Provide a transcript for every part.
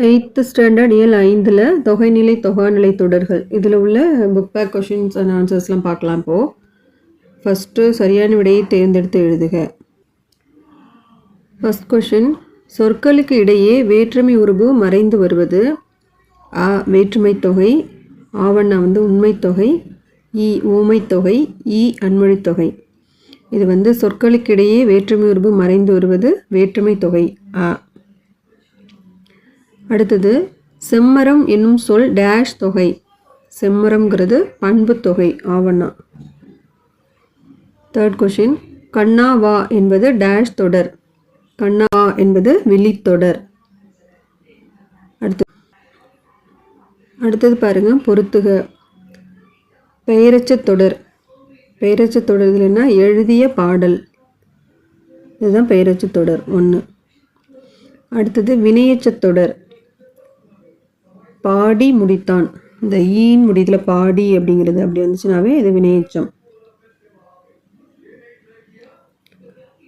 Eighth standard இயல் ஐந்தில் தொகைநிலை தொகாநிலை தொடர்கள். இதில் உள்ள புக் பேக் கொஷின்ஸ் அண்ட் ஆன்சர்ஸ்லாம் பார்க்கலாம் இப்போது ஃபஸ்ட்டு சரியான விடையை தேர்ந்தெடுத்து எழுதுக. ஃபஸ்ட் கொஷின் சொற்களுக்கு இடையே வேற்றுமை உருவு மறைந்து வருவது. ஆ வேற்றுமை தொகை. ஆவண்ணா வந்து உண்மை தொகை. இ ஊமை தொகை. இ அன்மொழி தொகை. இது வந்து சொற்களுக்கிடையே வேற்றுமை உருவு மறைந்து வருவது வேற்றுமை தொகை. ஆ அடுத்தது செம்மரம் என்னும் சொல் டேஷ் தொகை. செம்மரம்ங்கிறது பண்பு தொகை ஆவண்ணா. தேர்ட் கொஷின் கண்ணா வா என்பது டேஷ் தொடர். கண்ணா வா என்பது விழித்தொடர் அடுத்து அடுத்தது பாருங்கள் பொருத்துக. பெயரச்ச தொடர். பெயரச்ச தொடர் இல்லைன்னா எழுதிய பாடல். இதுதான் பெயரச்ச தொடர் ஒன்று அடுத்தது வினையச்ச தொடர். பாடி முடித்தான். இந்த ஈன் முடியத்தில் பாடி அப்படிங்கிறது அப்படி வந்துச்சுனாவே இது வினையச்சம்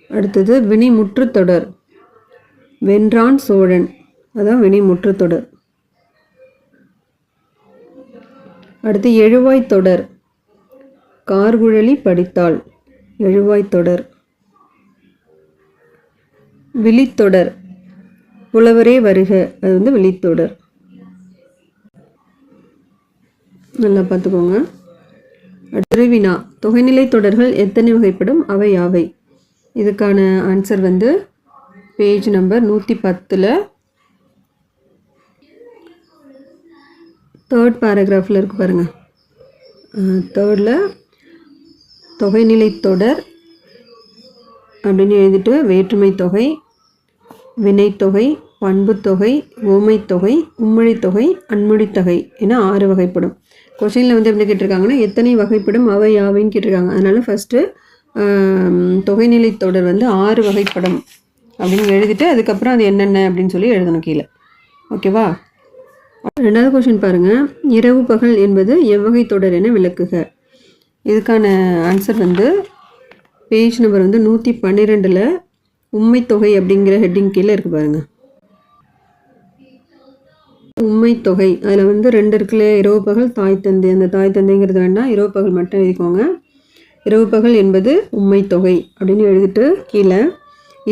அடுத்தது வினை தொடர். வென்றான் சோழன். அதான் வினை முற்றுத்தொடர் அடுத்து எழுவாய் தொடர். கார்குழலி படித்தாள். எழுவாய் தொடர். விழித்தொடர். புலவரே வருக. அது வந்து விழித்தொடர். நல்லா பார்த்துக்கோங்க. திருவினா தொகைநிலை தொடர்கள் எத்தனை வகைப்படும்? அவை யாவை? இதுக்கான ஆன்சர் வந்து பேஜ் நம்பர் நூற்றி பத்தில் தேர்ட் பேராகிராஃபில் இருக்கு பாருங்கள் தேர்டில் தொகைநிலை தொடர் அப்படின்னு எழுதிட்டு வேற்றுமை தொகை வினைத்தொகை பண்புத்தொகை ஓமைத்தொகை உம்மொழித்தொகை அன்மொழித்தொகை என ஆறு வகைப்படும். கொஷினில் வந்து எப்படி கேட்டிருக்காங்கன்னா எத்தனை வகைப்படும் அவை யாவைன்னு கேட்டிருக்காங்க. அதனால் ஃபஸ்ட்டு தொகைநிலை தொடர் வந்து ஆறு வகைப்படம் அப்படின்னு எழுதிட்டு அதுக்கப்புறம் அது என்னென்ன அப்படின்னு சொல்லி எழுதணும் கீழே. ஓகேவா ரெண்டாவது கொஷின் பாருங்கள் இரவு பகல் என்பது எவ்வகை தொடர் என விளக்குக. இதுக்கான ஆன்சர் வந்து பேஜ் நம்பர் வந்து நூற்றி பன்னிரெண்டில் உண்மைத்தொகை அப்படிங்கிற ஹெட்டிங் கீழே இருக்குது பாருங்கள் உண்மை தொகை. அதில் வந்து ரெண்டு இருக்குல்ல இரவு பகல் தாய் தந்தை. அந்த தாய் தந்தைங்கிறது வேண்டாம் இரவு பகல் மட்டும் எழுதிக்கோங்க. இரவு பகல் என்பது உண்மை தொகை அப்படின்னு எழுதிட்டு கீழே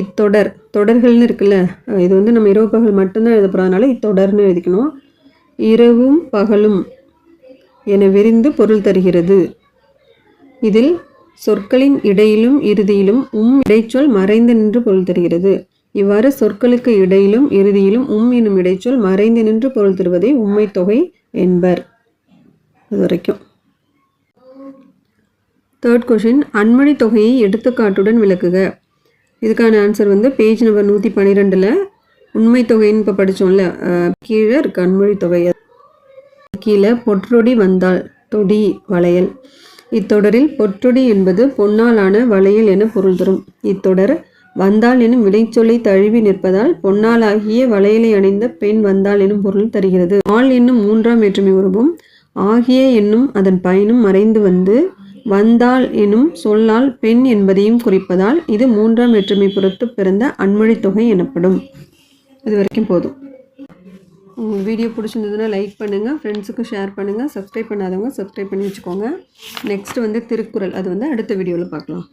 இத்தொடர். தொடர்கள்னு இருக்குல்ல இது வந்து நம்ம இரவு பகல் மட்டும்தான் எழுத போகிறதுனால இத்தொடர்னு எழுதிக்கணும். இரவும் பகலும் என விரிந்து பொருள் தருகிறது. இதில் சொற்களின் இடையிலும் இறுதியிலும் உம் இடைச்சொல் மறைந்து நின்று பொருள் தருகிறது. இவ்வாறு சொற்களுக்கு இடையிலும் இறுதியிலும் உம் எனும் இடைச்சொல் மறைந்து நின்று பொருள் தருவதை உண்மை தொகை என்பர். அது வரைக்கும் தேர்ட் கொஷின் அன்மொழி தொகையை எடுத்துக்காட்டுடன் விளக்குக. இதுக்கான ஆன்சர் வந்து பேஜ் நம்பர் நூற்றி பன்னிரெண்டில் உண்மை தொகைன்னு இப்போ படித்தோம்ல கீழே இருக்கு அன்மொழி தொகை. கீழே பொற்றொடி வந்தால் தொடி வளையல். இத்தொடரில் பொற்றொடி என்பது பொன்னாலான வளையல் என பொருள் தரும். இத்தொடர் வந்தால் எனும் விடைச்சொல்லை தழுவி நிற்பதால் பொன்னாலாகிய வளையலை அணிந்த பெண் வந்தால் எனும் பொருள் தருகிறது. ஆள் என்னும் மூன்றாம் வேற்றுமை உருவும் ஆகிய என்னும் அதன் பயனும் மறைந்து வந்து வந்தால் எனும் சொல்லால் பெண் என்பதையும் குறிப்பதால் இது மூன்றாம் வேற்றுமை பொறுத்து பிறந்த அன்மொழி தொகை எனப்படும். இது வரைக்கும் போதும். உங்களுக்கு வீடியோ பிடிச்சிருந்ததுன்னா லைக் பண்ணுங்கள் ஃப்ரெண்ட்ஸுக்கும் ஷேர் பண்ணுங்கள் சப்ஸ்கிரைப் பண்ணாதவங்க சப்ஸ்கிரைப் பண்ணி வச்சுக்கோங்க. நெக்ஸ்ட் வந்து திருக்குறள் அது வந்து அடுத்த வீடியோவில் பார்க்கலாம்.